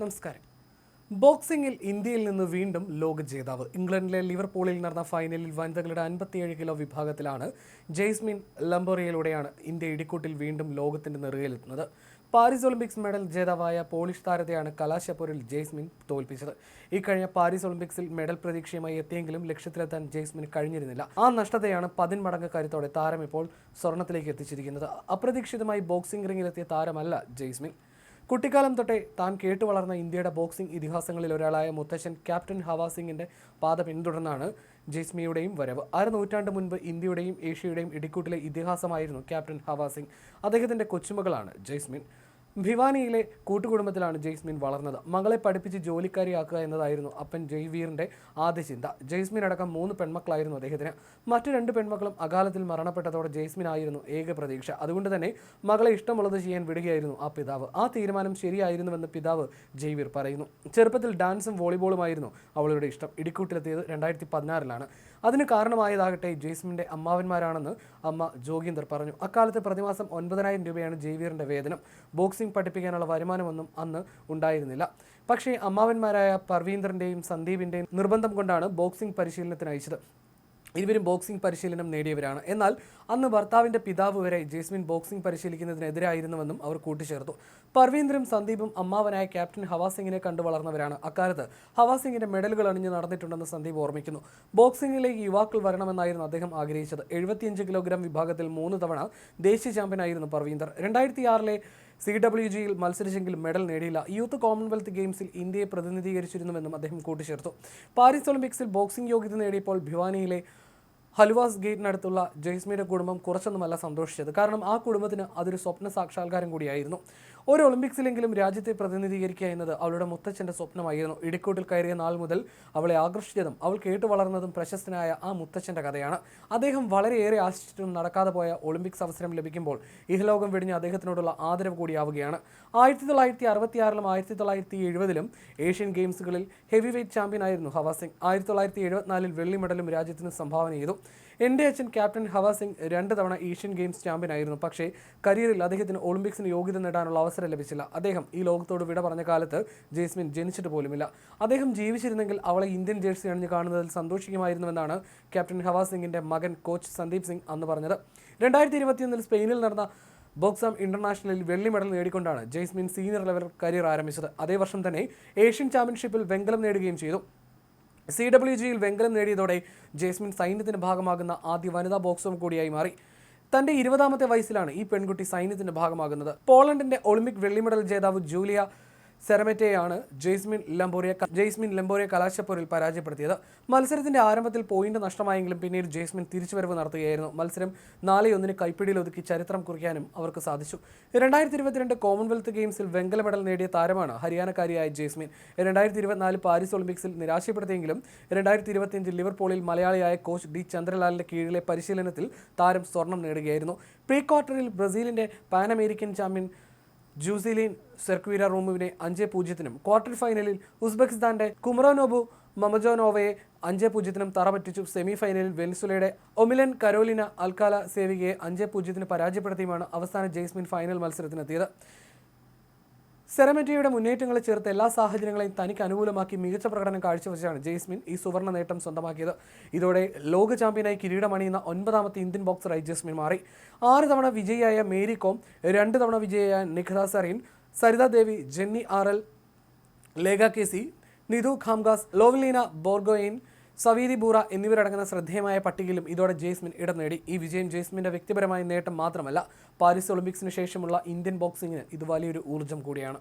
നമസ്കാരം. ബോക്സിംഗിൽ ഇന്ത്യയിൽ നിന്ന് വീണ്ടും ലോക ജേതാവ്. ഇംഗ്ലണ്ടിലെ ലിവർപൂളിൽ നടന്ന ഫൈനലിൽ വനിതകളുടെ അൻപത്തിയേഴ് കിലോ വിഭാഗത്തിലാണ് ജെയ്സ്മിൻ ലംബോറിയയിലൂടെയാണ് ഇന്ത്യ ഇടിക്കൂട്ടിൽ വീണ്ടും ലോകത്തിന്റെ നെറുകയിലെത്തുന്നത്. പാരീസ് ഒളിമ്പിക്സ് മെഡൽ ജേതാവായ പോളിഷ് താരത്തെയാണ് കലാശപ്പൂരിൽ ജെയ്സ്മിൻ തോൽപ്പിച്ചത്. ഇക്കഴിഞ്ഞ പാരീസ് ഒളിമ്പിക്സിൽ മെഡൽ പ്രതീക്ഷയുമായി എത്തിയെങ്കിലും ലക്ഷ്യത്തിലെത്താൻ ജെയ്സ്മിന് കഴിഞ്ഞിരുന്നില്ല. ആ നഷ്ടത്തെയാണ് പതിന്മടങ്ങ് കരുത്തോടെ താരം ഇപ്പോൾ സ്വർണത്തിലേക്ക് എത്തിച്ചിരിക്കുന്നത്. അപ്രതീക്ഷിതമായി ബോക്സിംഗ് റിംഗിലെത്തിയ താരമല്ല ജെയ്സ്മിൻ. കുട്ടിക്കാലം തൊട്ടേ താൻ കേട്ടു വളർന്ന ഇന്ത്യയുടെ ബോക്സിംഗ് ഇതിഹാസങ്ങളിൽ ഒരാളായ മുത്തശ്ശൻ ക്യാപ്റ്റൻ ഹവാസിംഗിന്റെ പാത പിന്തുടർന്നാണ് ജെയ്സ്മിയുടെയും വരവ്. അര നൂറ്റാണ്ട് മുൻപ് ഇന്ത്യയുടെയും ഏഷ്യയുടെയും ഇടിക്കൂട്ടിലെ ഇതിഹാസമായിരുന്നു ക്യാപ്റ്റൻ ഹവാസിംഗ് അദ്ദേഹത്തിന്റെ കൊച്ചുമകളാണ് ജെയ്സ്മിൻ. ഭിവാനിയിലെ കൂട്ടുകുടുംബത്തിലാണ് ജെയ്സ്മിൻ വളർന്നത്. മകളെ പഠിപ്പിച്ച് ജോലിക്കാരിയാക്കുക എന്നതായിരുന്നു അപ്പൻ ജയ്വീറിന്റെ ആദ്യ ചിന്ത. ജെയ്സ്മിൻ അടക്കം മൂന്ന് പെൺമക്കളായിരുന്നു അദ്ദേഹത്തിന്. മറ്റു രണ്ട് പെൺമക്കളും അകാലത്തിൽ മരണപ്പെട്ടതോടെ ജെയ്സ്മിൻ ആയിരുന്നു ഏക പ്രതീക്ഷ. അതുകൊണ്ട് തന്നെ മകളെ ഇഷ്ടമുള്ളത് ചെയ്യാൻ വിടുകയായിരുന്നു ആ പിതാവ്. ആ തീരുമാനം ശരിയായിരുന്നുവെന്ന് പിതാവ് ജയ്വീർ പറയുന്നു. ചെറുപ്പത്തിൽ ഡാൻസും വോളിബോളുമായിരുന്നു അവളുടെ ഇഷ്ടം. ഇടിക്കൂട്ടിലെത്തിയത് രണ്ടായിരത്തി പതിനാറിലാണ് അതിന് കാരണമായതാകട്ടെ ജെയ്സ്മിന്റെ അമ്മാവന്മാരാണെന്ന് അമ്മ ജോഗീന്ദർ പറഞ്ഞു. അക്കാലത്ത് പ്രതിമാസം ഒൻപതിനായിരം രൂപയാണ് ജയ്വീറിന്റെ വേതനം. ബോക്സിംഗ് പഠിപ്പിക്കാനുള്ള വരുമാനമൊന്നും അന്ന് ഉണ്ടായിരുന്നില്ല. പക്ഷേ അമ്മാവന്മാരായ പർവീന്ദറിന്റെയും സന്ദീപിന്റെയും നിർബന്ധം കൊണ്ടാണ് ബോക്സിംഗ് പരിശീലനത്തിന് അയച്ചത്. ഇരുവരും ബോക്സിംഗ് പരിശീലനം നേടിയവരാണ്. എന്നാൽ അന്ന് ഭർത്താവിന്റെ പിതാവ് വരെ ജേസ്മിൻ ബോക്സിംഗ് പരിശീലിക്കുന്നതിനെതിരായിരുന്നുവെന്നും അവർ കൂട്ടിച്ചേർത്തു. പർവീന്ദ്രും സന്ദീപും അമ്മാവനായ ക്യാപ്റ്റൻ ഹവാസിംഗിനെ കണ്ടു വളർന്നവരാണ്. അക്കാലത്ത് ഹവാസിംഗിന്റെ മെഡലുകൾ അണിഞ്ഞ് നടന്നിട്ടുണ്ടെന്ന് സന്ദീപ് ഓർമ്മിക്കുന്നു. ബോക്സിംഗിലേക്ക് യുവാക്കൾ വരണമെന്നായിരുന്നു അദ്ദേഹം ആഗ്രഹിച്ചത്. എഴുപത്തിയഞ്ച് കിലോഗ്രാം വിഭാഗത്തിൽ മൂന്ന് തവണ ദേശീയ ചാമ്പ്യനായിരുന്നു പർവീന്ദർ. രണ്ടായിരത്തി ആറിലെ സി ഡബ്ല്യു ജിയിൽ മത്സരിച്ചെങ്കിലും മെഡൽ നേടിയില്ല. യൂത്ത് കോമൺവെൽത്ത് ഗെയിംസിൽ ഇന്ത്യയെ പ്രതിനിധീകരിച്ചിരുന്നുവെന്നും അദ്ദേഹം കൂട്ടിച്ചേർത്തു. പാരീസ് ഒളിമ്പിക്സിൽ ബോക്സിംഗ് യോഗ്യത നേടിയപ്പോൾ ഭിവാനിയിലെ ഹലുവാസ് ഗേറ്റിനടുത്തുള്ള ജയ്സ്മിയുടെ കുടുംബം കുറച്ചൊന്നുമല്ല സന്തോഷിച്ചത്. കാരണം ആ കുടുംബത്തിന് അതൊരു സ്വപ്ന സാക്ഷാത്കാരം കൂടിയായിരുന്നു. ഒരു ഒളിമ്പിക്സിലെങ്കിലും രാജ്യത്തെ പ്രതിനിധീകരിക്കുക എന്നത് അവളുടെ മുത്തച്ഛന്റെ സ്വപ്നമായിരുന്നു. ഇടിക്കൂട്ടിൽ കയറിയ നാൾ മുതൽ അവളെ ആകർഷിച്ചതും അവൾ കേട്ട് വളർന്നതും പ്രശസ്തനായ ആ മുത്തച്ഛന്റെ കഥയാണ്. അദ്ദേഹം വളരെയേറെ ആശിച്ചിട്ടും നടക്കാതെ പോയ ഒളിമ്പിക്സ് അവസരം ലഭിക്കുമ്പോൾ ഇഹലോകം വെടിഞ്ഞ് അദ്ദേഹത്തിനോടുള്ള ആദരവ് കൂടിയാവുകയാണ്. ആയിരത്തി തൊള്ളായിരത്തി അറുപത്തിയാറിലും ആയിരത്തി തൊള്ളായിരത്തി എഴുപതിലും ഏഷ്യൻ ഗെയിംസുകളിൽ ഹെവി വെയ്റ്റ് ചാമ്പ്യൻ ആയിരുന്നു ഹവാസിംഗ് ആയിരത്തി തൊള്ളായിരത്തി എഴുപത്തിനാലിൽ വെള്ളി മെഡലും രാജ്യത്തിന് സംഭാവന ചെയ്തു. എന്റെ അച്ഛൻ ക്യാപ്റ്റൻ ഹവാസിംഗ് രണ്ട് തവണ ഏഷ്യൻ ഗെയിംസ് ചാമ്പ്യൻ ആയിരുന്നു പക്ഷേ കരിയറിൽ അദ്ദേഹത്തിന് ഒളിമ്പിക്സിന് യോഗ്യത നേടാനുള്ള അവസരം ലഭിച്ചില്ല. അദ്ദേഹം ഈ ലോകത്തോട് വിട പറഞ്ഞ കാലത്ത് ജെയ്സ്മിൻ ജനിച്ചിട്ട് പോലുമില്ല. അദ്ദേഹം ജീവിച്ചിരുന്നെങ്കിൽ അവളെ ഇന്ത്യൻ ജേഴ്സി അണിഞ്ഞ് കാണുന്നതിൽ സന്തോഷിക്കുമായിരുന്നുവെന്നാണ് ക്യാപ്റ്റൻ ഹവാസിംഗിന്റെ മകൻ കോച്ച് സന്ദീപ് സിംഗ് അന്ന് പറഞ്ഞത്. രണ്ടായിരത്തി ഇരുപത്തിയൊന്നിൽ സ്പെയിനിൽ നടന്ന ബോക്സാം ഇന്റർനാഷണലിൽ വെള്ളി മെഡൽ നേടിക്കൊണ്ടാണ് ജെയ്സ്മിൻ സീനിയർ ലെവൽ കരിയർ ആരംഭിച്ചത്. അതേ വർഷം തന്നെ ഏഷ്യൻ ചാമ്പ്യൻഷിപ്പിൽ വെങ്കലം നേടുകയും ചെയ്തു. സി ഡബ്ല്യു ജിയിൽ വെങ്കലം നേടിയതോടെ ജേസ്മിൻ സൈന്യത്തിന്റെ ഭാഗമാകുന്ന ആദ്യ വനിതാ ബോക്സറും കൂടിയായി മാറി. തന്റെ ഇരുപതാമത്തെ വയസ്സിലാണ് ഈ പെൺകുട്ടി സൈന്യത്തിന്റെ ഭാഗമാകുന്നത്. പോളണ്ടിന്റെ ഒളിമ്പിക് വെള്ളി മെഡൽ ജേതാവ് ജൂലിയ സെറമെറ്റയെയാണ് ജെയ്സ്മിൻ ലംബോറിയ ജെയ്സ്മിൻ ലംബോറിയ കലാശപ്പോരിൽ പരാജയപ്പെടുത്തിയത്. മത്സരത്തിന്റെ ആരംഭത്തിൽ പോയിന്റ് നഷ്ടമായെങ്കിലും പിന്നീട് ജെയ്സ്മിൻ തിരിച്ചുവരവ് നടത്തുകയായിരുന്നു. മത്സരം നാല് ഒന്നിന് കൈപ്പിടിയിൽ ഒതുക്കി ചരിത്രം കുറിക്കാനും അവർക്ക് സാധിച്ചു. രണ്ടായിരത്തി ഇരുപത്തിരണ്ട് കോമൺവെൽത്ത് ഗെയിംസിൽ വെങ്കല മെഡൽ നേടിയ താരമാണ് ഹരിയാനക്കാരിയായ ജെയ്സ്മിൻ. രണ്ടായിരത്തി ഇരുപത്തിനാല് പാരീസ് ഒളിമ്പിക്സിൽ നിരാശപ്പെടുത്തിയെങ്കിലും രണ്ടായിരത്തി ഇരുപത്തിയഞ്ച് ലിവർപൂളിൽ മലയാളിയായ കോച്ച് ഡി ചന്ദ്രലാലിന്റെ കീഴിലെ പരിശീലനത്തിൽ താരം സ്വർണം നേടുകയായിരുന്നു. പ്രീ ക്വാർട്ടറിൽ ബ്രസീലിന്റെ Pan American champion Jucielen Cerqueira റൂമുവിനെ അഞ്ച് പൂജ്യത്തിനും ക്വാർട്ടർ ഫൈനലിൽ ഉസ്ബെക്കിസ്ഥാന്റെ കുമറോനോബു മമജോനോവയെ അഞ്ച് പൂജ്യത്തിനും തറപറ്റിച്ചു. സെമി ഫൈനലിൽ വെനിസുലയുടെ ഒമിലൻ കരോലിന അൽക്കാല സേവികയെ അഞ്ച് പൂജ്യത്തിന് പരാജയപ്പെടുത്തിയുമാണ് അവസാന ജെയ്സ്മിൻ ഫൈനൽ മത്സരത്തിനെത്തിയത്. സെറമെറ്റിയുടെ മുന്നേറ്റങ്ങളെ ചേർത്ത് എല്ലാ സാഹചര്യങ്ങളെയും തനിക്ക് അനുകൂലമാക്കി മികച്ച പ്രകടനം കാഴ്ചവെച്ചാണ് ജെയ്സ്മിൻ ഈ സുവർണ നേട്ടം സ്വന്തമാക്കിയത്. ഇതോടെ ലോക ചാമ്പ്യനായി കിരീടമണിയുന്ന ഒൻപതാമത്തെ ഇന്ത്യൻ ബോക്സറായി ജെയ്സ്മിൻ മാറി. ആറ് തവണ വിജയിയായ മേരി കോം രണ്ട് തവണ വിജയിയായ Nikhat Zareen Sarita Devi Jenny R L Lekha K C Nitu Ghanghas Lovlina Borgohain Saweety Boora എന്നിവരടങ്ങുന്ന ശ്രദ്ധേയമായ പട്ടികയിലും ഇതോടെ ജെയ്സ്മിൻ ഇടം നേടി. ഈ വിജയം ജെയ്സ്മിന്റെ വ്യക്തിപരമായ നേട്ടം മാത്രമല്ല പാരീസ് ഒളിമ്പിക്സിന് ശേഷമുള്ള ഇന്ത്യൻ ബോക്സിംഗിന് ഇത് വലിയൊരു ഊർജം കൂടിയാണ്.